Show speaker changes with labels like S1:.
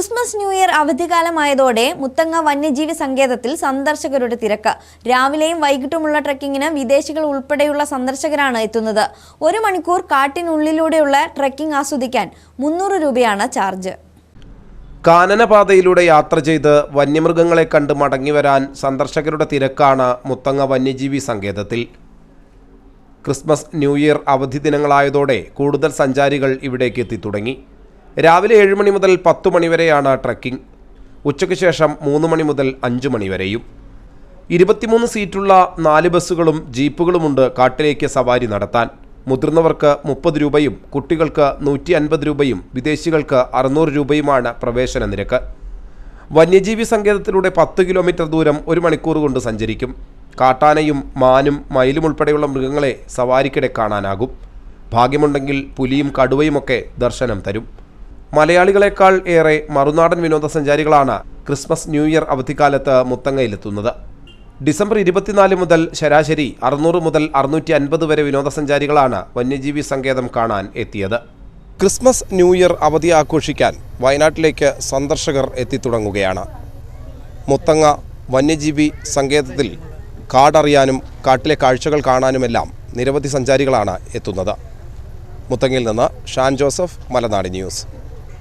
S1: Christmas new year അവധിക്കാലമായതോടെ മുത്തങ്ങ വന്യജീവി സങ്കേതത്തിൽ സന്ദർശകരുടെ തിരക്ക്. രാവിലെയും വൈകിട്ടുമുള്ള ട്രക്കിങ്ങിന് വിദേശികൾ ഉൾപ്പെടെയുള്ള സന്ദർശകരാണ് എത്തുന്നത്. ഒരു മണിക്കൂർ കാട്ടിനുള്ളിലൂടെയുള്ള ട്രക്കിംഗ് ആസ്വദിക്കാൻ മുന്നൂറ് രൂപയാണ് ചാർജ്.
S2: കാനനപാതയിലൂടെ യാത്ര ചെയ്ത് വന്യമൃഗങ്ങളെ കണ്ട് മടങ്ങിവരാൻ സന്ദർശകരുടെ തിരക്കാണ് മുത്തങ്ങ വന്യജീവി സങ്കേതത്തിൽ. ക്രിസ്മസ് ന്യൂ ഇയർ അവധി ദിനങ്ങളായതോടെ കൂടുതൽ സഞ്ചാരികൾ ഇവിടേക്ക് എത്തിത്തുടങ്ങി രാവിലെ ഏഴ് മണി മുതൽ പത്ത് മണിവരെയാണ് ട്രക്കിംഗ്. ഉച്ചയ്ക്ക് ശേഷം മൂന്ന് മണി മുതൽ അഞ്ച് മണിവരെയും ഇരുപത്തിമൂന്ന് സീറ്റുള്ള നാല് ബസ്സുകളും ജീപ്പുകളുമുണ്ട് കാട്ടിലേക്ക് സവാരി നടത്താൻ. മുതിർന്നവർക്ക് മുപ്പത് രൂപയും കുട്ടികൾക്ക് നൂറ്റി അൻപത് രൂപയും വിദേശികൾക്ക് അറുന്നൂറ് രൂപയുമാണ് പ്രവേശന നിരക്ക്. വന്യജീവി സങ്കേതത്തിലൂടെ പത്ത് കിലോമീറ്റർ ദൂരം ഒരു മണിക്കൂർ കൊണ്ട് സഞ്ചരിക്കും. കാട്ടാനയും മാനും മയിലും ഉൾപ്പെടെയുള്ള മൃഗങ്ങളെ സവാരിക്കിടെ കാണാനാകും. ഭാഗ്യമുണ്ടെങ്കിൽ പുലിയും കടുവയുമൊക്കെ ദർശനം തരും. മലയാളികളെക്കാൾ ഏറെ മറുനാടൻ വിനോദസഞ്ചാരികളാണ് ക്രിസ്മസ് ന്യൂ ഇയർ അവധിക്കാലത്ത് മുത്തങ്ങയിലെത്തുന്നത്. ഡിസംബർ ഇരുപത്തിനാല് മുതൽ ശരാശരി അറുന്നൂറ് മുതൽ അറുന്നൂറ്റി അൻപത് വരെ വിനോദസഞ്ചാരികളാണ് വന്യജീവി സങ്കേതം കാണാൻ എത്തിയത്. ക്രിസ്മസ് ന്യൂ ഇയർ അവധി ആഘോഷിക്കാൻ വയനാട്ടിലേക്ക് സന്ദർശകർ എത്തിത്തുടങ്ങുകയാണ്. മുത്തങ്ങ വന്യജീവി സങ്കേതത്തിൽ കാടറിയാനും കാട്ടിലെ കാഴ്ചകൾ കാണാനുമെല്ലാം നിരവധി സഞ്ചാരികളാണ് എത്തുന്നത്. മുത്തങ്ങയിൽ നിന്ന് ഷാൻ ജോസഫ് മലനാട് ന്യൂസ്.